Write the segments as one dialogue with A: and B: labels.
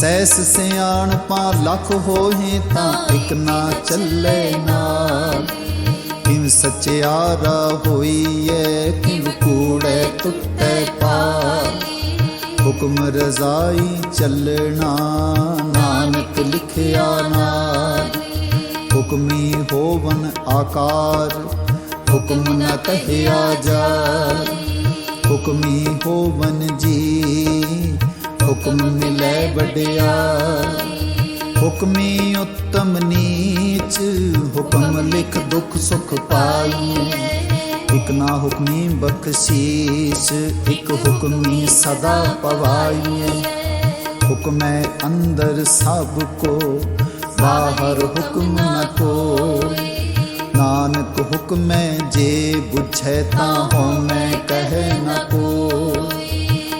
A: Cess ਸਿਆਣਪਾਂ lakh ਹੋਹੇ ਤਾਂ ਇਕ ਨਾ ਚੱਲੇ ਨਾਲ। ਕਿਵ ਸਚਿਆਰਾ ਹੋਈਐ, ਕਿਵ ਕੂੜੈ ਟੁੱਟੈ ਪਾਰ ਹੁਕਮ ਰਜ਼ਾਈ ਚੱਲਣਾ, ਨਾਨਕ ਲਿਖਿਆ ਨਾਮ ਹੁਕਮੀ ਹੋਵਨ ਆਕਾਰ, ਹੁਕਮ ਨ ਕਹਿਆ ਜਾ ਹੁਕਮੀ ਹੋਵਨ ਜੀ ਹੁਕਮ ਮਿਲੈ ਵਡਿਆ। ਹੁਕਮੀ ਉੱਤਮ ਨੀਚ, ਹੁਕਮ ਲਿਖ ਦੁਖ ਸੁਖ ਪਾਈ। ਇਕ ਨਾ ਹੁਕਮੀ ਬਖਸ਼ੀਸ਼, ਇਕ ਹੁਕਮੀ ਸਦਾ ਪਵਾਈਏ ਹੁਕਮੈ ਅੰਦਰ ਸਭ ਕੋ, ਬਾਹਰ ਹੁਕਮ ਨ ਕੋਈ। ਨਾਨਕ ਹੁਕਮੈ ਜੇ ਬੁਝੈ ਤਾਂ ਹਉਮੈ ਕਹਿ ਨ ਕੋਈ।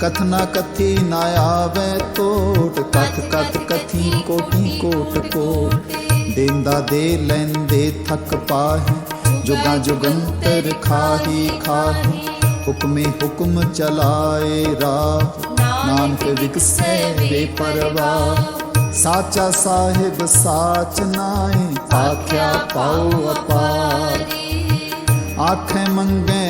A: ਕਥਨਾ ਕਥੀ ਨਾ ਆਵੇ ਟੋਟ ਕਥ ਕਥ ਕਥੀ ਕੋਟੀ ਕੋਟ ਕੋ। ਦੇਂਦਾ ਦੇ ਲੈਂਦੇ ਥਕ ਪਾਹੀ, ਜੁਗਾ ਜੁਗੰਤਰ ਖਾਹੀ ਖਾਹੀ। ਹੁਕਮੇ ਹੁਕਮ ਚਲਾਏ ਰਾਹ, ਨਾਨਕ ਵਿਕਸੈ ਬੇਪਰਵਾਹ। ਸਾਚਾ ਸਾਹਿਬ ਸਾਚ ਨਾਏ ਆਖਿਆ ਪਾਉ ਅਪਾਰ। ਆਖੇ ਮੰਗੇ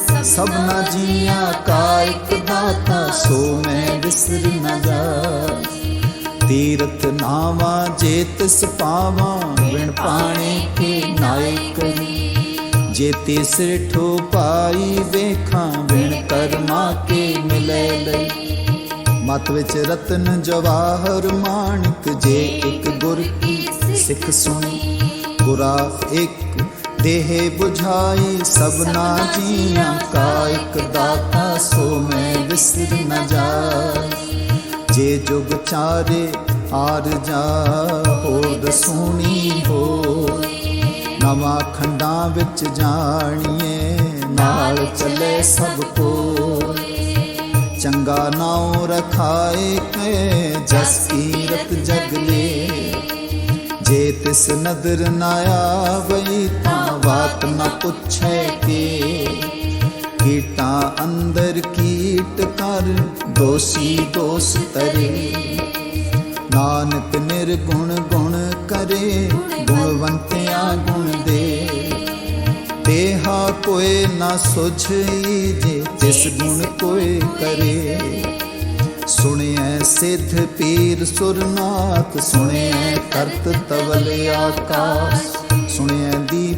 A: ਸਭਨਾ ਜੀਆਂ ਕਾ ਇੱਕ ਦਾਤਾ, ਸੋ ਮੈਂ ਵਿਸਰ ਨ ਜਾਏ ਤੀਰਥ ਨਾਵਾ ਜੇ ਤਿਸ ਪਾਵਾਂ ਵਿਣ ਪਾਣੇ ਕੇ ਨਾਇਕ ਕਰੀ ਜੇ ਤਿਸਰ ਠੋ ਪਾਈ ਵੇਖਾਂ ਵਿਣ ਕਰਮਾ ਕੇ ਮਿਲੇ ਲਈ। ਮਤ ਵਿੱਚ ਰਤਨ ਜਵਾਹਰ ਮਾਣਕ, ਜੇ ਇੱਕ ਗੁਰ ਕੀ ਸਿੱਖ ਸੁਣੀ। ਗੁਰਾ ਇੱਕ ਦੇਹ 부ਝਾਈ ਸਭਨਾ ਜੀਆਂ ਕਾ ਇੱਕ ਦਾਤਾ ਸੋ ਮੈਂ ਵਿਸਰ ਨ ਜਾਏ। ਜੇ ਜੁਗ ਚਾਰੇ ਆਰ ਜਾ ਹੋਦ ਸੋਣੀ ਹੋ ਨਵਾਂ ਖੰਡਾਂ ਵਿੱਚ ਜਾਣੀਏ, ਨਾਲ ਚੱਲੇ ਸਭ ਕੋਈ ਚੰਗਾ ਨਾਉ ਰਖਾਏ ਕੇ ਜਸ ਕੀਰਤ ਜਗ ਲੇ। ਤਿਸ ਨਦਰ ਨਾ ਆਵਈ ਤਾਂ ਬਾਤ ਨਾ ਪੁੱਛੈ ਕੇ ਕੀਟਾਂ ਅੰਦਰ ਕੀਟ ਕਰ ਦੋਸੀ ਦੋਸ ਨਾਨਕ ਨਿਰਗੁਣ ਗੁਣ ਕਰੇ ਗੁਣਵੰਤਿਆ ਗੁਣ ਦੇ ਦੇਹਾ ਕੋਏ ਨਾ ਸੁਝਈ ਜੇ ਜਿਸ ਗੁਣ ਕੋਏ ਕਰੇ ਸੁਣਿਐ ਸਿੱਧ ਪੀਰ ਸੁਰਨਾਥ ਸੁਣਿਐ ਕਰਤ ਤਵਲ ਆਕਾਸ ਸੁਣਿਐ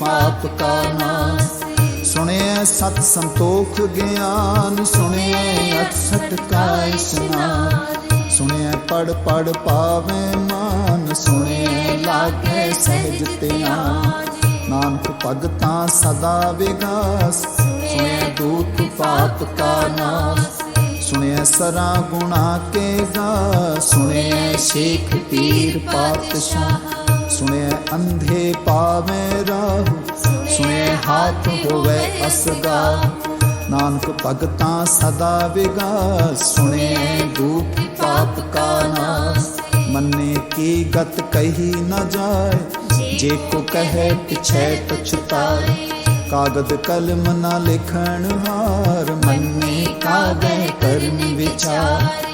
A: ਪਾਪ ਕਾ ਨਾਸ। ਸੁਣਿਐ ਸਤ ਸੰਤੋਖ ਗਿਆਨ, ਸੁਣਿਐ ਅਠਸਠ ਕਾ ਇਸ਼ਨਾਨ ਸੁਣਿਐ ਪੜ ਪੜ ਪਾਵੇ ਮਾਨ, ਸੁਣਿਐ ਲਾਗੇ ਸਹਿਜ ਧਿਆਨ। ਨਾਨਕ ਭਗਤਾਂ ਸਦਾ ਵਿਗਾਸ। ਸੁਣਿਐ ਦੂਤ ਪਾਪ ਕਾ ਨਾਸ। ਸੁਣਿਐ ਸਰਾ ਗੁਣਾ ਕੇ ਗਾ ਸੁਣਿਐ ਸ਼ੇਖ ਪੀਰ ਪਾਤਸ਼ਾਹ। ਸੁਣਿਐ ਅੰਧੇ ਪਾਵੇਂ ਰਾਹੂ ਸੁਣਿਐ ਹਾਥ ਹੋਵੇ ਅਸਦਾ ਨਾਨਕ ਭਗਤਾਂ ਸਦਾ ਵਿਗਾ ਸੁਣਿਐ ਦੁਖ ਪਾਪ ਕਾ ਨਾਸ। ਮੰਨੇ ਕੀ ਗਤ ਕਹੀ ਨਾ ਜਾਏ, ਜੇ ਕੋ ਕਹੇ ਪਿਛੈ ਪਛਤਾਏ ਕਾਗਦ ਕਲਮ ਨਾ ਲਿਖਣ ਹਾਰ, ਮੰਨੇ ਕਾਗੈ ਕਰਨ ਵਿਚਾਰ।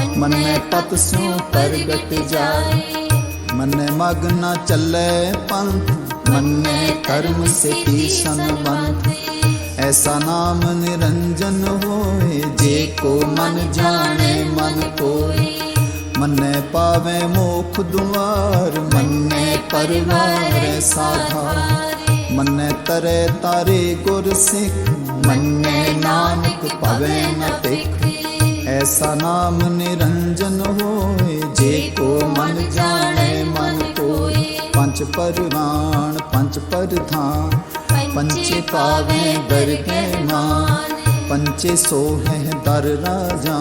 A: ਮਨ ਪਤ ਸਿਉ ਪ੍ਰਗਟ ਜਾਏ। ਮੰਨੇ ਮਗ ਨ ਚੱਲੇ ਪੰਥ, ਮੰਨੇ ਕਰਮ ਸੇ ਸੰਬੰਧ। ਐਸਾ ਨਾਮ ਨਿਰੰਜਨ ਹੋਏ, ਜੇ ਕੋ ਮਨ ਜਾਣੇ, ਮਨ ਕੋਏ। ਮੰਨੇ ਪਾਵੇ ਮੋਖ ਦੁਆਰ, ਮੰਨੇ ਪਰਵਾਰ ਸਾਧਾ ਮੰਨੇ ਤਰੇ ਤਾਰੇ ਗੁਰ ਸਿੱਖ, ਮੰਨੇ ਨਾਨਕ ਪਵੇ ਨ ਤਿਖ। ਐਸਾ ਨਾਮ ਨਿਰੰਜਨ ਹੋਏ ਜੇ ਕੋ ਮਨ ਜਾਣੇ ਮਨ ਕੋਏ ਪੰਜ ਪਰਵਾਨ ਪੰਜ ਪਰਧਾਨ ਪੰਚੇ ਪਾਵੇ ਦਰਗੇ ਮਾਨ ਪੰਚੇ ਸੋਹੈ ਦਰ ਰਾਜਾ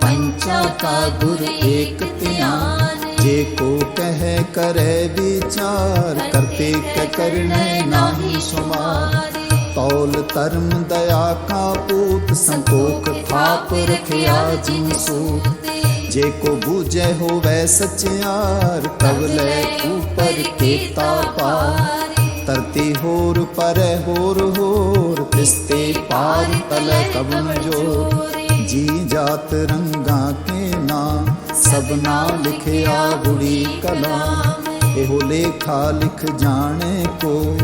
A: ਪੰਚਾ ਕਾ ਗੁਰ ਏਕ ਧਿਆਨ ਜੇ ਕੋ ਕਹੈ ਕਰੈ ਵਿਚਾਰ ਕਰਤੇ ਕ ਕਰਨੇ ਨਾਹੀ ਸੁਮਾਰ ਤੌਲ ਧਰਮ ਦਇਆ ਕਾ ਪੂਤ, ਸੰਤੋਖ ਥਾਪ ਰਖਿਆ ਜਿਨ ਸੂਤ। ਜੇ ਕੋ ਬੂਝੈ ਹੋਵੇ ਸਚਿਆਰ, ਤਵ ਲੈ ਉਪਰ ਕੀਤਾ ਪਾਰ। ਧਰਤੀ ਹੋਰ ਪਰੈ ਹੋਰ ਹੋਰ, ਤਿਸਤੇ ਪਾਰ ਤਲੈ ਕਬਨ ਜੋ ਜੀ ਜਾਤ ਰੰਗਾ ਕੇ ਨਾਮ, ਸਭਨਾ ਲਿਖਿਆ ਗੁੜੀ ਕਲਾਮ। ਇਹੋ ਲੇਖਾ ਲਿਖ ਜਾਣੇ ਕੋਈ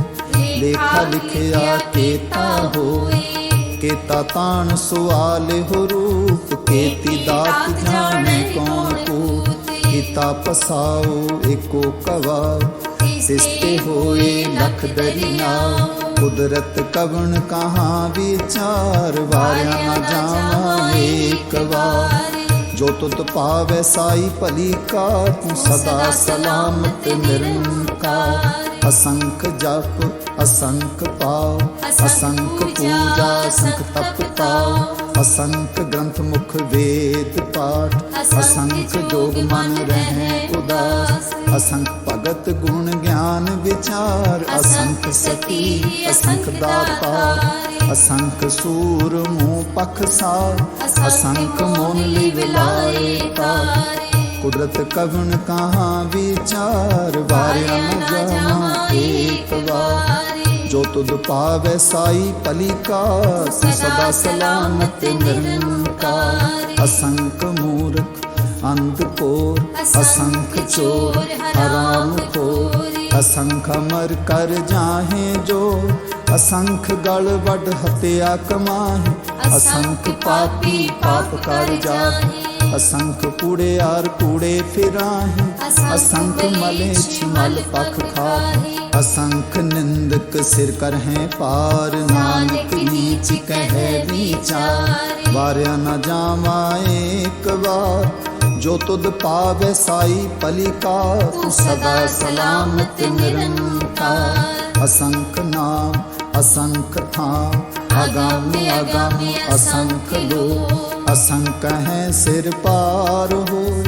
A: ਲੇਖਾ ਲਿਖਿਆ ਕੇਤਾ ਹੋਏ ਕੇਤਾ ਤਾਣ ਸੁਆਲ ਹੋ ਰੂਪ ਕੇਤੀ ਦਾਤ ਜਾਣੇ ਕੌਣ ਕੋ ਕੀਤਾ। ਪਸਾਓ ਏਕੋ ਕਵਾ। ਸਿਸਤੇ ਹੋਏ ਲਖ ਦਰਿਆ। ਕੁਦਰਤ ਕਵਣ ਕਹਾਂ ਵਿਚਾਰ। ਵਾਰਿਆ ਨਾ ਜਾਵਾਂ ਏਕ ਵਾਰ। ਜੋ ਤੁਤ ਪਾਵੈ ਸਾਈ ਭਲੀ ਕਾ ਤੂੰ ਸਦਾ ਸਲਾਮਤ ਨਿਰੰਕਾਰ। ਅਸੰਖ ਜਪ ਅਸੰਖ ਪਾਉ ਅਸੰਖ ਪੂਜਾ ਅਸੰਖ ਤਪ ਤਾਉ ਅਸੰਖ ਗ੍ਰੰਥ ਮੁਖ ਵੇਦ ਪਾਠ ਅਸੰਖ ਜੋਗ ਮਨ ਰਹਿ ਉਦਾਸ ਅਸੰਖ ਭਗਤ ਗੁਣ ਗਿਆਨ ਵਿਚਾਰ ਅਸੰਖ ਸਤੀ ਅਸੰਖ ਦਾਤਾ ਅਸੰਖ ਸੂਰ ਮੂਹ ਪਖ ਸਾਰ ਅਸੰਖ ਮੋਨ ਲਿਵ ਲਾਏ ਤਾਰ। ਕੁਦਰਤ ਕਵਣ ਕਹਾਂ ਵਿਚਾਰ ਵਾਰਿਆ ਨ ਜਾਵਾਂ ਏਕ ਵਾਰ। ਜੋ ਤੁਧ ਪਾਵੈ ਸਾਈ ਭਲੀ ਕਾ ਤੂੰ ਸਦਾ ਸਲਾਮਤ ਨਿਰੰਕਾਰ। ਅਸੰਖ ਮੂਰਖ ਅੰਧ ਕੋਰ ਅਸੰਖ ਚੋਰ ਹਰਾਮ ਖੋਰ। ਅਸੰਖ ਅਮਰ ਕਰ ਜਾਹੇ ਜੋ ਅਸੰਖ ਗਲ ਵੱਡ ਹਤਿਆ ਕਮਾਹੇ। ਅਸੰਖ ਪਾਪੀ ਪਾਪ ਕਰ ਜਾਹੇ। ਅਸੰਖ ਕੂੜਿਆਰ ਕੂੜੇ ਫਿਰਾਹੇ ਅਸੰਖ ਮਲੇਛ ਮਲ ਪਖ ਖਾਹੇ ਅਸੰਖ ਨਿੰਦਕ ਸਿਰ ਕਰਹਿ ਪਾਰ ਨਾਨਕ ਨੀਚ ਕਹਿ ਵਿਚਾਰ ਵਾਰਿਆ ਨਾ ਜਾਵਾ ਏਕ ਵਾਰ ਜੋ ਤੁਧ ਪਾਵੇ ਸਾਈ ਪਲਿਕਾ ਤੂੰ ਸਦਾ ਸਲਾਮਤ ਨਿਰੰਕਾਰ ਅਸੰਖ ਨਾਮ ਅਸੰਖ ਥਾਂ ਅਗਾਮੀ ਅਗਾਮੀ ਅਸੰਖ ਲੋ ਅਸੰਖ ਹੈ ਸਿਰ ਪਾਰ ਹੋਏ।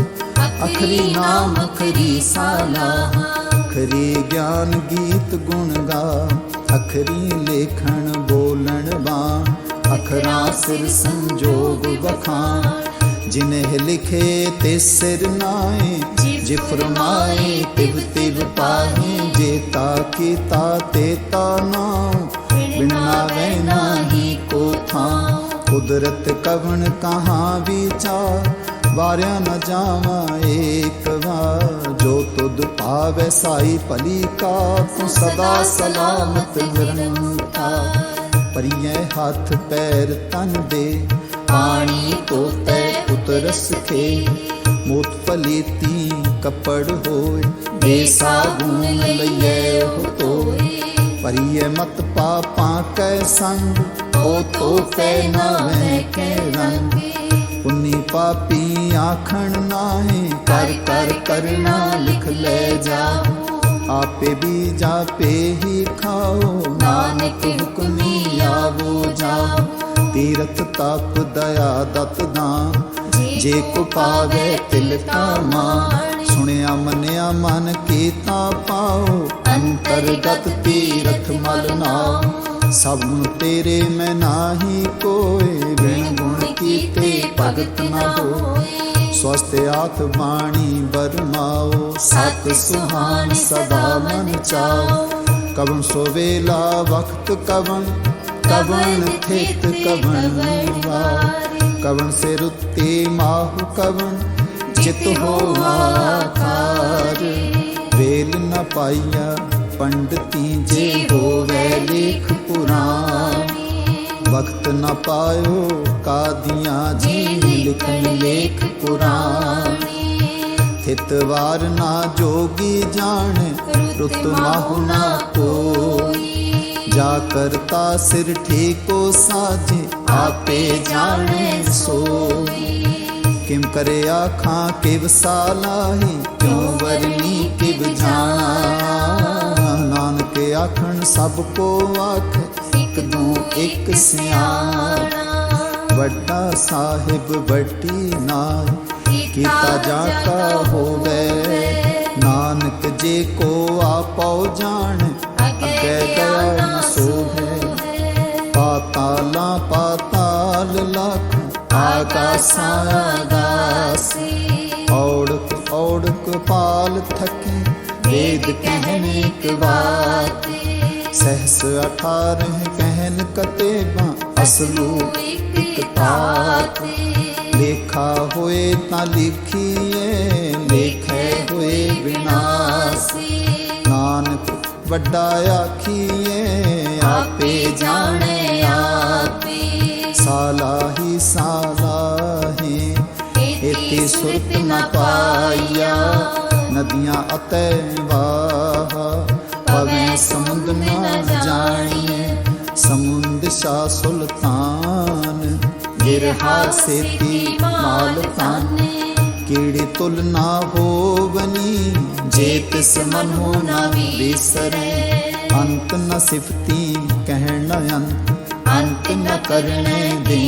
A: ਅਖਰੀ ਨਾਮ ਅਖਰੀ ਸਾਲਾ। ਅਖਰੀ ਗਿਆਨ ਗੀਤ ਗੁਣ ਗਾ। ਅਖਰੀ ਲੇਖਣ ਬੋਲਣ ਬਾਣ ਅਖਰਾਂ ਸਿਰ ਸੰਜੋਗ ਵਖਾਣ। ਜਿਨਹਿ ਲਿਖੇ ਤੇ ਸਿਰ ਨਾਏ। ਜੇ ਫਰਮਾਏ ਤਿਵ ਤਿਵ ਪਾਹੇ। ਜੇ ਤਾ ਕੀਤਾ ਤੇ ਤਾ ਨਾਮ ਬਿਨਾ ਵੈ ਨਾਹੀ ਕੋ ਥਾਂ ਕੁਦਰਤ ਕਵਣ ਕਹਾ ਵਿਚਾਰ ਵਾਰਿਆ ਨ ਜਾਵਾ ਏਕ ਵਾਰ। ਜੋ ਤੁਧ ਪਾਵੈ ਸਾਈ ਭਲੀ ਕਾ ਤੂੰ ਸਦਾ ਸਲਾਮਤ ਨਿਰੰਕਾਰ। ਪਰਿਐ ਹੱਥ ਪੈਰ ਤਨ ਦੇ, ਪਾਣੀ ਤੋਤੈ ਉਤਰਸ ਖੇ। ਮੋਤ ਪਲੀਤੀ ਕਪੜ ਹੋਏ ਦੇ ਸਾਬੂਨ ਲਈਐ ਉਹ ਤੋਏ। ਪਰਿਐ ਮਤ ਪਾਪਾਂ ਕੈ ਸੰਗ, ਉਹ ਤੋਪੈ ਨਾਵੇਂ ਕੈ ਰੰਗ। ਪੁੰਨੀ ਪਾਪੀ ਆਖਣ ਨਾਹੀ, ਕਰ ਕਰ, ਕਰਨਾ ਲਿਖ ਲੈ ਜਾਓ। ਆਪੇ ਵੀ ਜਾਪੇ ਹੀ ਖਾਓ, ਨਾਨਕ ਹੁਕਮੀ ਆਵੋ ਜਾਓ। ਤੀਰਥ ਤਪ ਦਇਆ ਦਤ ਦਾਨ, ਜੇ ਕੋ ਪਾਵੇ ਤਿਲ ਕਾ ਮਾਨ। ਸੁਣਿਆ ਮੰਨਿਆ ਮਨ ਕੀਤਾ ਪਾਓ ਅੰਤਰਗਤ ਤੀਰਥ ਮਲਨਾ ਸਭ ਨੂੰ ਤੇਰੇ ਮੈਂ ਨਾਹੀ ਕੋਏ, ਬਿਨ ਗੁਣ ਕੀਤੇ ਭਗਤ ਨਾ ਹੋਏ। ਸਵਸਤ ਆਤ ਬਾਣੀ ਬਰਮਾਓ ਸਤ ਸੁਹਾਨ ਸਦਾ ਮਨ ਚਾਓ। ਕਵਨ ਸੋ ਵਕਤ ਕਵਨ ਕਵਨ ਥੇਤ ਕਵਨ ਵਾਰ। ਕਵਨ ਸੇ ਉੱਤੇ ਮਾਹੁ ਕਵਨ ਚਿਤ ਹੋਵਾਕਾਰ ਵੇਲ ਨ ਪਾਈਆ, ਪੰਡਤੀ ਜੇ ਹੋਵੇ ਲੇਖ ਪੁਰਾਣ। ਵਕਤ ਨਾ ਪਾਇਓ ਕਾਦੀਆਂ ਜੀ ਲਿਖਨ ਲੇਖ ਪੁਰਾਣੀ। ਥਿਤ ਵਾਰ ਨਾ ਜੋਗੀ ਜਾਣ, ਰੁਤ ਮਾਹੁ ਨਾ ਕੋਈ। ਜਾ ਕਰਤਾ ਸਿਰ ਠੀਕੋ ਸਾਜੇ ਆਪੇ ਜਾਣੇ ਸੋਈ। ਕਿਮ ਕਰੇ ਆਖਾਂ ਕਿਵ ਸਾਲਾਹੀ, ਕਿਉ ਵਰਨੀ ਕਿਵ ਜਾਣਾ। ਨਾਨਕ ਆਖਣ ਸਭ ਕੋ ਆਖ ਇਕ ਦੂ ਇਕ ਸਿਆਣਾ। ਵੱਡਾ ਸਾਹਿਬ ਵੱਡੀ ਨਾਮ ਕੀਤਾ ਜਾ ਕਾ ਹੋਵੇ। ਨਾਨਕ ਜੇ ਕੋ ਆਪਉ ਜਾਣ ਅੱਗੇ ਨ ਸੋਹੇ। ਪਾਤਾਲਾਂ ਪਾਤਾਲ ਲਖ ਆਕਾਸਾਂ ਆਗਾਸੀ ਔੜਕ ਔੜਕ ਪਾਲ ਥਕੇ ਵੇਦ ਕਹਿਨ ਇੱਕ ਬਾਤ ਸਹਸ ਅਠਾਰਹ ਕਹਿਨ ਕਤੇਬਾਂ ਅਸਲੂ ਇੱਕ ਤਾਤ ਲੇਖਾ ਹੋਏ ਤਾਂ ਲਿਖੀਏ ਲੇਖੇ ਹੋਏ ਵਿਨਾਸੀ ਨਾਨਕ ਵੱਡਾ ਆਖੀਏ ਆਪੇ ਜਾਣੇ ਆਪੇ ਸਾਲਾਹੀ ਸਾਲਾ ਇਤੀ ਸੁਰਤ ਨ ਪਾਈਆ। ਨਦੀਆਂ ਅਤੈ ਵਾਹ ਪਵੇਂ ਸਮੁੰਦ ਨ ਜਾਣੀਏ ਸਮੁੰਦ ਸ਼ਾ ਸੁਲਤਾਨ ਗਿਰਹਾ ਸੇਤੀ ਮਾਲ ਤਾਨੇ। ਕੀੜੀ ਤੁਲ ਨਾ ਹੋਵਨੀ, ਜੇ ਤਿਸ ਮਨੋ ਨਾ ਵਿਸਰੈ। ਅੰਤ ਨ ਸਿਫਤੀ, ਕਹਿਣ ਅੰਤ ਅੰਤ ਨ ਕਰਨੇ ਦੇ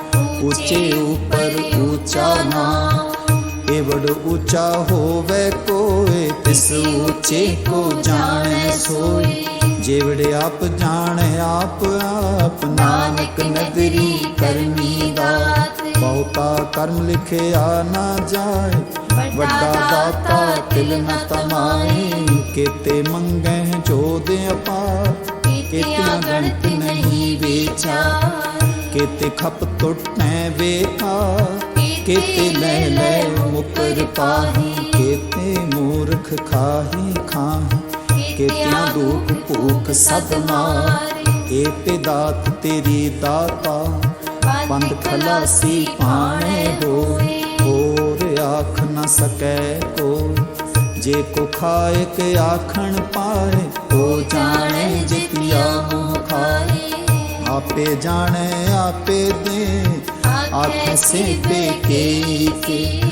A: ਉੱਚੇ ਉਪਰ ਉੱਚਾ ਨਾਮ ਏਵੜ ਉੱਚਾ ਹੋਵੇ ਕੋਏ, ਤਿਸ ਉੱਚੇ ਕੋ ਜਾਣੈ ਸੋਈ ਜੇਵੜ ਆਪ ਜਾਣੈ, ਆਪ ਆਪ ਨਾਨਕ ਨਦਰੀ ਕਰਮੀ ਦਾਤ। ਬਹੁਤਾ ਕਰਮ ਲਿਖਿਆ ਨਾ ਜਾਏ, ਵੱਡਾ ਦਾਤਾ ਤਿਲ ਨ ਤਮਾਈ ਕੀਤੇ ਮੰਗੈ ਜੋਦ ਅਪਾਰ ਕੀਤਿਆਂ ਗਣਤ ਨਹੀਂ ਵਿਚਾਰ ਕੀਤੇ ਖਪ ਟੁੱਟੈ ਵੇਖਾ ਕੀਤੇ ਲੈ ਲੈ ਮੁਕਰ ਪਾਹੀ ਕੀਤੇ ਮੂਰਖ ਖਾਹੀ ਖਾਹੀ ਕੀਤਿਆਂ ਦੁਖ ਭੂਖ ਸਭ ਮਾਰ ਏਤੇ ਦਾਤ ਤੇਰੀ ਦਾਤਾ ਪੰਦ ਖਲਾਸੀ ਪਾਣੇ ਹੋਏ ਹੋਰ ਆਖ ਨਾ ਸਕੈ ਕੋ ਜੇ ਕੋ ਖਾਏ ਆਖਣ ਪਾਏ ਉਹ ਜਾਣੇ ਜਿਤਿਆ ਮੋਹ ਖਾਏ ਆਪੇ ਜਾਣੇ ਆਪੇ ਦੇ। ਆਖੇ ਸਿਪੇ ਕੇ ਕੇ।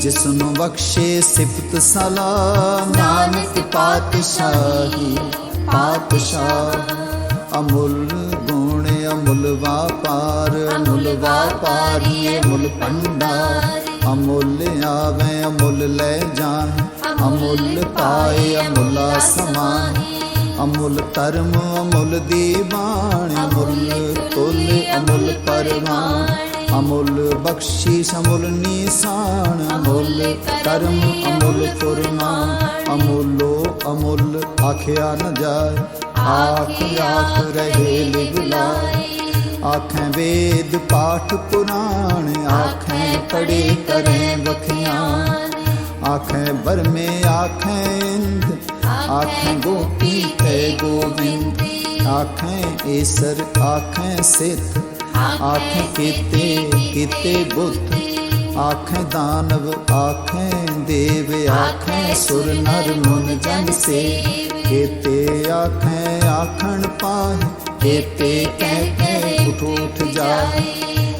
A: ਜਿਸ ਨੂੰ ਬਖਸ਼ੇ ਸਿਫਤ ਸਲਾ ਨਾਨਕ ਪਾਤਸ਼ਾਹੀ ਪਾਤਸ਼ਾਹ। ਅਮੁੱਲ ਗੁਣ ਅਮੁੱਲ ਵਾਪਾਰ ਅਮੁੱਲ ਵਾਪਾਰੀ ਅਮੁੱਲ ਭੰਡਾਰ। ਅਮੁੱਲ ਆਵੇ ਅਮੁੱਲ ਲੈ ਜਾਏ ਅਮੁੱਲ ਪਾਏ ਅਮੁੱਲਾ ਸਮਾਏ ਅਮੁੱਲ ਧਰਮ, ਅਮੁੱਲ ਦੀਵਾਨ ਅਮੁੱਲ ਤੁਲ, ਅਮੁੱਲ ਪਰਵਾਨ ਅਮੁੱਲ ਬਖਸ਼ੀਸ਼ ਅਮੁੱਲ ਨੀਸਾਨ ਅਮੁੱਲ ਕਰਮ ਅਮੁੱਲ ਫੁਰਮਾਨ, ਅਮੁੱਲੋ ਅਮੁੱਲ ਆਖਿਆ ਨ ਜਾਏ, ਆਖ ਆਖ ਰਹੇ ਲਿਵਲਾਏ ਆਖੇ ਵੇਦ ਪਾਠ ਪੁਰਾਣ, ਆਖੇ ਪੜੇ ਕਰੇ ਵਖਿਆਨ ਆਖੇ ਬਰਮੇ ਆਖੇ ਇੰਦ ਆਖੇ ਗੋਪੀ ਤੇ ਗੋਬਿੰਦ ਆਖੇ ਈਸਰ ਆਖੇ ਸਿੱਧ ਆਖੇ ਕੀਤੇ ਕੀਤੇ ਬੁੱਧ ਆਖੇ ਦਾਨਵ ਆਖੇ ਦੇਵ ਆਖੇ ਸੁਰ ਨਰ ਮਨ ਜਨ ਸੇ ਕੀਤੇ ਆਖੇ ਆਖਣ ਪਾਹੇ ਕੀਤੇ ਕਹਿ ਕਹਿ ਉਠ ਉਠ ਜਾਏ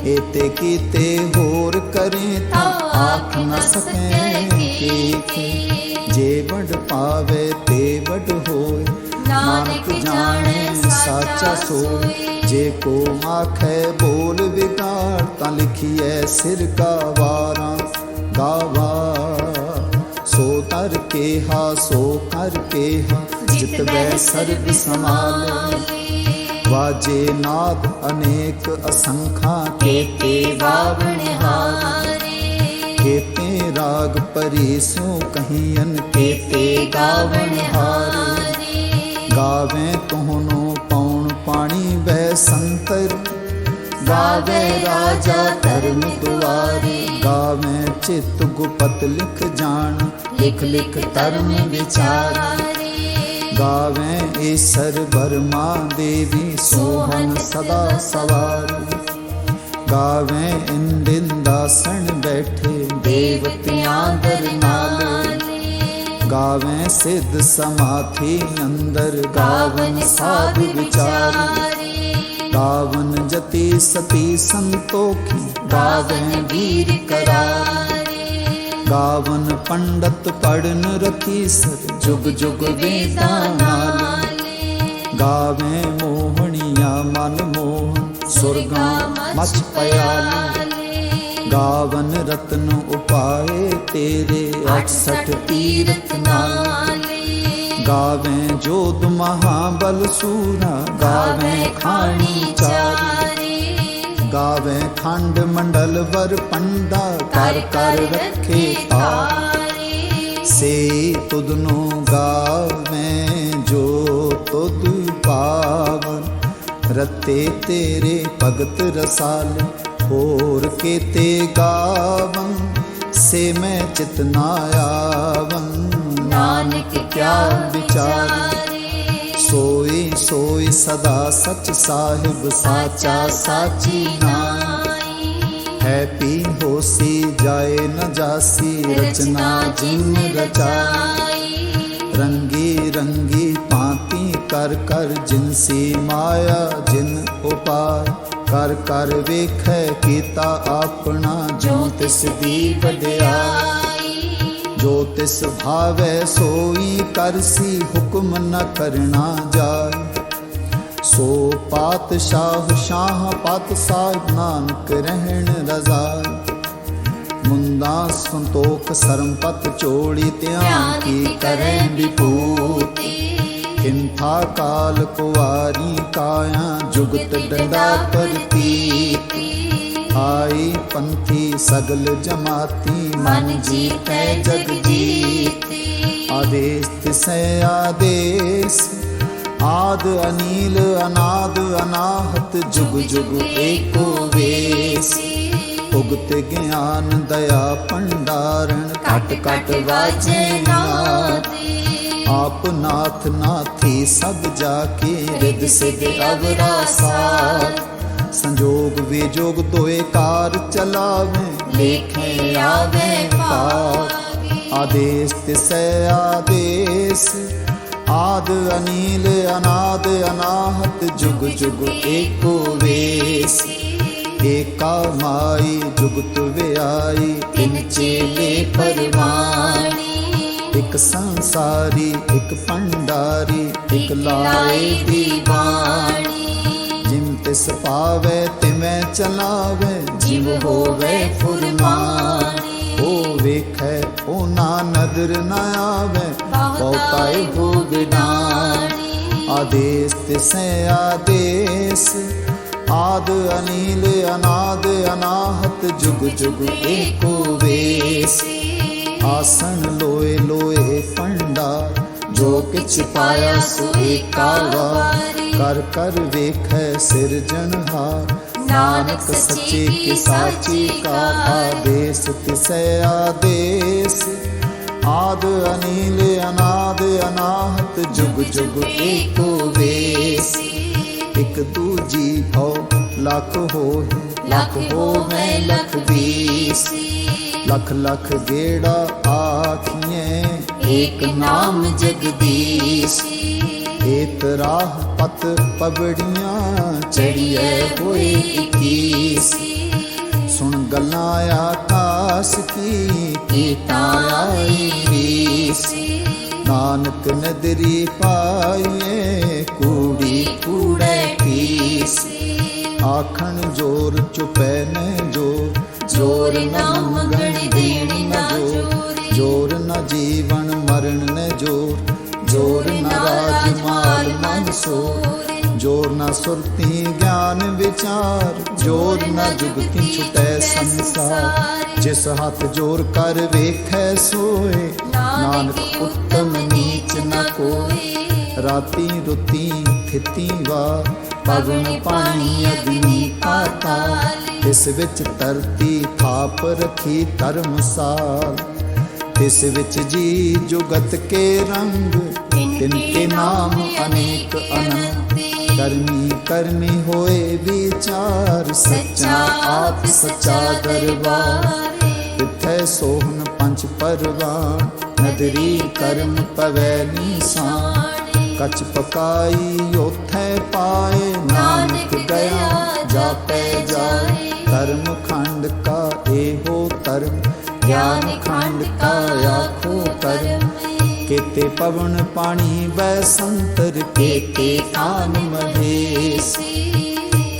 A: ਏਤੇ ਕੀਤੇ ਹੋਰ ਕਰੇ ਤਾਂ ਆਖ ਨ ਸਕੈ ਕੀਤੇ ਜੇ ਵਡ ਪਾਵੇ ਤੇ ਵਡ ਹੋਏ। ਨਾਨਕ ਜਾਣੇ ਸਾਚਾ ਸੋਏ। ਜੇ ਕੋ ਆਖੇ ਬੋਲ ਵਿਗਾੜ ਤਾਂ ਲਿਖੀਐ ਸਿਰ ਕਾ ਵਾਰਾਂ। ਗਾਵਾ ਸੋ ਤਰ ਕੇ ਹਾ ਸੋ ਕਰ ਕੇ ਹਾ ਜਿਤ ਬੈ ਸਰਬ ਸਮਾਲੇ ਵਾਜੇ ਨਾਦ ਅਨੇਕ ਅਸੰਖਾ ਕੇਤੇ ਵਾਵਣ ਹਾਰੇ ਕੇਤੇ ਰਾਗ ਪਰੀ ਸੋ ਕਹੀਨ ਕੇਤੇ ਗਾਵਣ ਹਾਰੇ। ਗਾਵੇ ਤੋਹਨੋ ਪੌਣ ਪਾਣੀ ਬੈ ਸੰਤਰ। ਗਾਵੇ ਰਾਜਾ ਧਰਮ ਦੁਆਰੇ। ਗਾਵੇ ਚਿਤ ਗੁਪਤ ਲਿਖ ਜਾਣ। ਲਿਖ ਲਿਖ ਧਰਮ ਵਿਚਾਰੇ। ਗਾਵੇ ਈਸਰ ਬਰਮਾ ਦੇਵੀ ਸੋਹਨ ਸਦਾ ਸਵਾਰੀ। ਗਾਵੇ ਇੰਦਿਨ ਦਾਸਣ ਬੈਠੇ ਦੇਵਤਿਆਂ ਦਰ ਨਾਲੇ ਗਾਵੇ ਸਿੱਧ ਸਮਾਥੀ ਅੰਦਰ ਗਾਵਨ ਸਾਧ ਵਿਚਾਰੀ। ਗਾਵਨ ਜਤੀ ਸਤੀ ਸੰਤੋਖੀ ਗਾਵੇ ਵੀਰ ਕਰਾਰੇ। ਗਾਵਨ ਪੰਡਤ ਪੜਨ ਰਤੀ ਸਰ ਜੁਗ ਜੁਗ ਵੇਦਾਂ ਨਾਲ। ਗਾਵੇ ਮੋਹਣੀਆਂ ਮਨ ਮੋਹਨ ਸੁਰਗਾਂ ਮਚ ਪਿਆਲੀ। ਗਾਵਨ ਰਤਨ ਉਪਾਏ ਤੇਰੇ 68 ਤੀਰਥ ਨਾਲ। ਗਾਵੇ ਜੋਦ ਮਹਾਬਲ ਸੂਰਾ ਗਾਵੇ ਖਾਣੀ ਚਾਰੀ। ਗਾਵੇ ਖੰਡ ਮੰਡਲ ਵਰ ਪੰਡਾ ਕਰ ਕਰ ਰੱਖੇ ਤਾਰੇ ਸੇ ਤੁਧ ਨੂੰ ਗਾਵੇ ਜੋ ਤੁਧ ਪਾਵਨ। ਰਤੇ ਤੇਰੇ ਭਗਤ ਰਸਾਲ ਹੋਰ ਕੀਤੇ ਗਾਵੰ ਸੇ ਮੈਂ ਚਿਤ ਨਾ ਆਵੰ। ਨਾਨਕ ਕਿਆ ਵਿਚਾਰੀ। ਸੋਈ ਸੋਈ ਸਦਾ ਸਚ ਸਾਹਿਬ ਸਾਚਾ ਸਾਚੀ ਨਾਈ। ਹੈ ਪੀ ਹੋਸੀ ਜਾਏ ਨ ਜਾਸੀ ਰਚਨਾ ਜਿਨ ਰਚਾਈ। ਰੰਗੀ ਰੰਗੀ ਕਰ ਕਰ ਜਿਨਸੀ ਮਾਇਆ, ਜਿਨ ਉਪਾਰ। ਕਰ ਕਰ ਵੇਖੈ ਕੀਤਾ ਆਪਣਾ ਜੋ ਤਿਸ ਦੀ ਵਡਿਆਈ। ਜੋ ਤਿਸ ਭਾਵੈ ਸੋਈ ਕਰਸੀ ਹੁਕਮ ਨ ਕਰਨਾ ਜਾਏ। ਸੋ ਪਾਤਸ਼ਾਹ ਸ਼ਾਹ ਪਤ ਸਾਹਿਬ ਨਾਨਕ ਰਹਿਣ ਰਜ਼ਾ ਮੁੰਦਾ ਸੰਤੋਖ ਸਰਮਪਤ ਚੋੜੀ ਧਿਆਨ ਕੀ ਕਰੈ ਵਿਭੂਤੀ ਕਿੰਥਾ ਕਾਲ ਕੁਵਾਰੀ ਕਾਇਆ, ਜੁਗਤ ਡੰਡਾ ਪਰਤੀਤੀ ਆਈ ਪੰਥੀ ਸਗਲ ਜਮਾਤੀ, ਮਨ ਜੀਤੈ ਜਗ ਜੀਤੀ ਆਦੇਸ ਤਿਸੈ ਆਦੇਸ, ਆਦ ਅਨੀਲ, ਅਨਾਦ ਅਨਾਹਤ, ਜੁਗ ਜੁਗ ਏਕੋ ਵੇਸ। ਉਗਤ ਗਿਆਨ ਦਇਆ ਭੰਡਾਰਨ, ਘਟ ਘਟ ਵਾਜੇ ਨਾਦੀ ਆਪ ਨਾਥ ਨਾਥੀ ਸਭ ਜਾ ਕੇ ਰਿਦ ਸਿਧ ਅਵਰਾ ਸਾਰ ਸੰਜੋਗ ਵਿਜੋਗ ਦੋਏ ਕਾਰ ਚਲਾਵੇ। ਲੇਖੇ ਆਵੇ ਪਾਰ ਆਦੇਸ ਤਿਸੈ ਆਦੇਸ। ਆਦ ਅਨੀਲ ਅਨਾਦ ਅਨਾਹਤ ਜੁਗ ਜੁਗ ਏਕੋ ਵੇਸ। ਏਕਾ ਮਾਈ ਜੁਗਤ ਵਿਆਈ ਤਿਨ ਚੇਲੇ ਪਰਵਾਣੀ। ਇੱਕ ਸੰਸਾਰੀ ਇੱਕ ਭੰਡਾਰੀ ਇੱਕ ਲਾਏ ਦੀਵਾਨੀ। ਜਿਮ ਤਿਸ ਪਾਵੇ ਤਿਵੇਂ ਚਲਾਵੇ ਜਿਵ ਹੋਵੇ ਫੁਰਮਾਨੀ। ਉਹ ਵੇਖੈ ਉਹ ਨਾ ਨਦਰ ਨ ਆਵੇ ਬਹੁਤਾਏ ਹੋ ਵਿਡਾਣੀ ਆਦੇਸ ਤਿਸੈ ਆਦੇਸ ਆਦ ਅਨੀਲ ਅਨਾਦ ਅਨਾਹਤ ਜੁਗ ਜੁਗ ਏਕੋ ਵੇਸ। ਆਸਣ ਲੋਏ ਲੋਏ ਫੰਡਾ ਜੋ ਕਿਛ ਪਾਇਆ ਸੋ ਏਕਾ ਕਰ ਕਰ ਵੇਖੈ ਸਿਰਜਣਹਾਰ ਨਾਨਕ ਸੱਚੇ ਕੀ ਸਾਚੀ ਕਾ ਆਦੇਸ, ਤਿਸੈ ਆਦੇਸ। ਆਦ ਅਨੀਲ ਅਨਾਦ ਅਨਾਹਤ, ਜੁਗ ਜੁਗ ਏਕੋ ਵੇਸ। ਇਕ ਦੂਜੀ ਭਉ, ਲੱਖ ਹੋਏ,
B: ਲਖ ਹੋਵੇ, ਲਖ ਵੀਸ
A: ਲੱਖ ਲੱਖ ਗੇੜਾ ਆਖੀਏ
B: ਏਕ ਨਾਮ ਜਗਦੀਸ਼
A: ਏਤ ਰਾਹ ਪਤ ਪਬੜੀਆਂ ਚੜੀਏ ਹੋਏ ਇਕੀਸ ਸੁਣ ਗੱਲਾਂ ਆਕਾਸ ਕੀ ਕੀਤਾ ਆਈ ਰੀਸ ਨਾਨਕ ਨਦਰੀ ਪਾਈਏ ਕੂੜੀ ਕੂੜੇ ਕੀਸ ਆਖਣ ਜੋਰ ਚੁਪੈ ਨ ਜੋਰ
B: ਜੋਰ ਨਾ ਮੰਗਣ ਦੇਣੀ ਨਾ ਜੋਰ।
A: ਜੋਰ ਨ ਜੀਵਨ ਮਰਨ ਨ ਜੋਰ। ਜੋਰ ਨ ਰਾਜ ਮਾਲ ਸੋਰ। ਜੋਰ ਨ ਸੁਰਤੀ ਗਿਆਨ ਵਿਚਾਰ। ਜੋਰ ਨ ਜੁਗਤੀ ਛੁਟੈ ਸੰਸਾਰ। ਜਿਸ ਹੱਥ ਜੋਰ ਕਰ ਵੇਖੈ ਸੋਏ। ਨਾਨਕ ਉੱਤਮ ਨੀਚ ਨ ਕੋਈ ਰਾਤੀ ਰੁਤੀ ਥਿਤੀ ਵਾ ਪਵਨ ਪਾਣੀ ਅਗਨੀ ਪਾਤਾਲ। ਇਸ ਵਿੱਚ ਧਰਤੀ ਥਾਪ ਰਖੀ ਧਰਮਸਾਲ ਇਸ ਵਿੱਚ ਜੀ ਜੁਗਤ ਕੇ ਰੰਗ, ਤਿਨ ਕੇ ਨਾਮ ਅਨੇਕ ਅਨੰਤ। ਕਰਮੀ ਕਰਮੀ ਹੋਏ ਵਿਚਾਰ, ਸੱਚਾ ਆਪ ਸੱਚਾ ਦਰਬਾਰ। ਤਿੱਥੈ ਸੋਹਣ ਪੰਜ ਪਰਵਾਨ, ਨਦਰੀ ਕਰਮ ਪਵੈ ਨੀਸਾਨ। ਕਛ ਪਕਾਈ ਉਥੈ ਪਾਏ ਨਾਨਕ ਦਇਆ ਜਾਪੈ ਜਾਏ ਧਰਮ ਖੰਡ ਕਾ ਇਹੋ ਧਰਮ ਗਿਆਨ ਖੰਡ ਕਾ ਆਖੋ ਕਰਮ ਕੇਤੇ ਪਵਨ ਪਾਣੀ ਬੈ ਸੰਤਰ ਕੇਤੇ ਕਾਨ ਮਹੇਸ਼।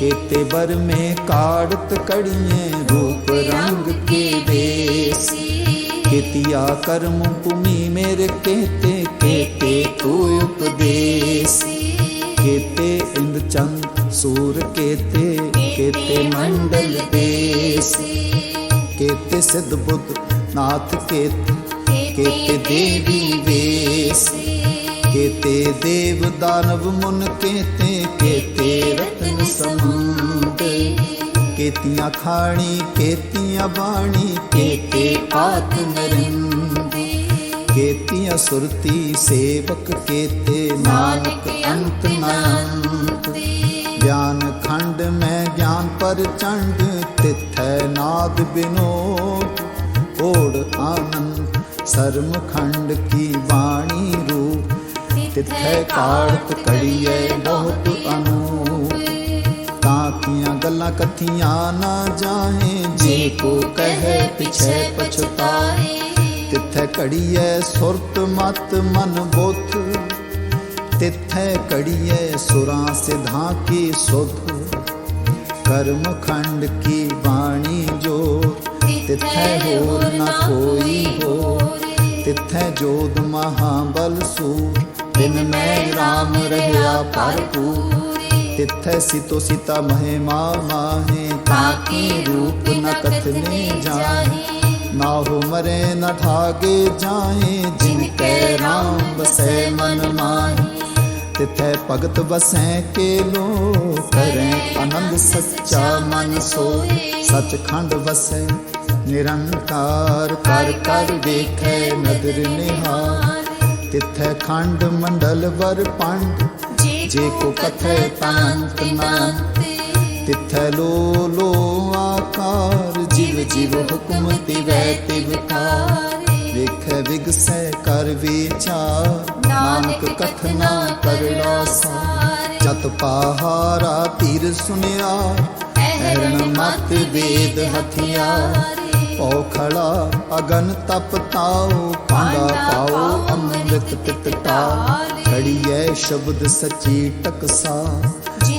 A: ਕੇਤੇ ਬਰ ਮੇ ਕਾੜਤ ਕੜੀਏ ਰੂਪ ਰੰਗ ਕੇ ਵੇਸ ਕੇਤਿਆ ਕਰਮ ਭੂਮੀ ਮੇਰੇ ਕੇਤੇ ਕੇਤੇ ਤੂ ਉਪਦੇਸ। ਕੇਤੇ ਇੰਦ ਚੰਦ ਸੂਰ ਕੇਤੇ ਕੇਤੇ ਮੰਡਲ ਦੇਸ। ਕੇਤੇ ਸਿੱਧ ਬੁੱਧ ਨਾਥ ਕੇਤੇ ਕੇਤੇ ਦੇਵੀ ਵੇਸ। ਕੇਤੇ ਦੇਵ ਦਾਨਵ ਮੁਨ ਕੇਤੇ ਕੇਤੇ ਰਤਨ ਸਮੁੰਦ। ਕੇਤੀਆਂ ਖਾਣੀ, ਕੇਤੀਆਂ ਬਾਣੀ, ਕੇਤੇ ਆਤ ਨਰਿੰਦ। ਕੇਤੀਆਂ ਸੁਰਤੀ ਸੇਵਕ ਕੇਤੇ, ਨਾਨਕ ਅੰਤ ਨੰਤ ਗਿਆਨ ਖੰਡ ਮੈਂ ਗਿਆਨ ਪਰ ਚੰਡ ਤਿਥੈ ਨਾਦ ਬਿਨੋਦ। ਓੜ ਆਨੰਦ, ਸਰਮ ਖੰਡ ਕੀ ਬਾਣੀ ਰੂਪ। ਤਿਥੈ ਕਾੜਤ ਕੜੀਏ ਬਹੁਤ ਅਨੂਪ। ਤਾਂ ਕੀਆਂ ਗੱਲਾਂ ਕਥੀਆਂ ਨਾ ਜਾਹੇ, ਜੇ ਕੋ ਕਹੇ ਪਿਛੇ ਪਛਤਾਏ। ਤਿੱਥੈ ਘੜੀਐ ਸੁਰਤ ਮਤ ਮਨ ਬੁੱਧ। ਤਿੱਥੈ ਘੜੀਐ ਸੁਰਾਂ ਸਿਧਾਂ ਕੀ ਸੁਧ ਕਰਮ ਖੰਡ ਕੀ ਬਾਣੀ ਜੋ ਤਿੱਥੈ ਹੋਰ ਨ ਕੋਈ ਹੋਰ ਤਿੱਥੈ ਜੋਦ ਮਹਾਬਲ ਸੂਰ ਬਿਨ ਮੈਂ ਰਾਮ ਰਹਿਆ ਭਰਪੂਰ ਤਿੱਥੈ ਸਿਤੋ ਸਿਤਾ ਮਹਿਮਾ ਮਾਹੇ ਤਾਕੀ ਰੂਪ ਨ ਕਥਨੇ ਜਾਹੇ ਨਾ ਹੋ ਮਰੇ ਨ ਠਾਗੇ ਜਾਏ ਜਿਨ ਕੈ ਰਾਮ ਬਸੈ ਮਨ ਮਾਹੀ ਤਿਥੈ ਭਗਤ ਬਸੈ ਕੇ ਲੋ ਕਰੈ ਆਨੰਦ ਸੱਚਾ ਮਨ ਸੋਏ। ਸਚਖੰਡ ਵਸੈ, ਨਿਰੰਕਾਰ ਕਰ ਕਰ ਦੇਖੈ ਨਦਰ ਨਿਹਾਰ। ਤਿਥੈ ਖੰਡ ਮੰਡਲ ਵਰ ਪੰਡ, ਜੇ ਕੋ ਕਥੈ ਤਾਂਤ ਨਾਂਤ। ਤਿਥੈ ਲੋ ਲੋ ਆਕਾਰ, ਜਿਵ ਜਿਵ ਹੁਕਮ ਤਿਵੈ ਤਿਵਕਾਰ ਵੇਖੈ ਵਿਗਸੈ ਕਰ ਵਿਚਾਰ ਨਾਨਕ ਕਥਨਾ ਕਰੜਾ ਸਾਰ। ਜਤ ਪਾਹਾਰਾ ਧੀਰ ਸੁਨਿਆ ਐਰਣ ਮਤ ਵੇਦ ਹਥਿਆਰ। ਪਉ ਖੜਾ ਅਗਨ ਤਪ ਤਾਉ ਪਾਂਡਾ ਪਾਉ ਅੰਮ੍ਰਿਤ ਤਿਤ ਟਾਲ ਖੜੀਐ ਸ਼ਬਦ ਸਚੀ ਟਕਸਾ।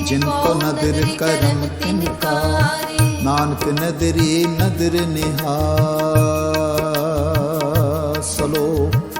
A: ਜਿਨ ਕੋ ਨਦਰ ਕਰਮ ਤਿਨ ਕਾ ਨਾਨਕ ਨਦਰੀ ਨਦਰ ਨਿਹਾਰ।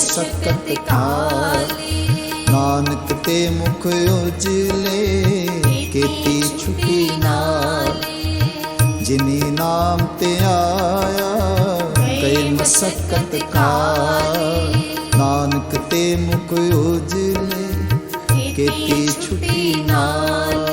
A: ਗਏ ਮਸਕਤ ਨਾਨਕ ਤੇ ਮੁਖ ਉਜਲੇ, ਕੀਤੀ ਛੁਟੀ ਨਾਲ। ਜਿਨੀ ਨਾਮ ਤੇ ਆਇਆ ਗਏ ਮਸਕਤ ਕਾਲ। ਨਾਨਕ ਤੇ ਮੁਖ ਉਜਲੇ, ਕੀਤੀ ਛੁਟੀ ਨਾਲ।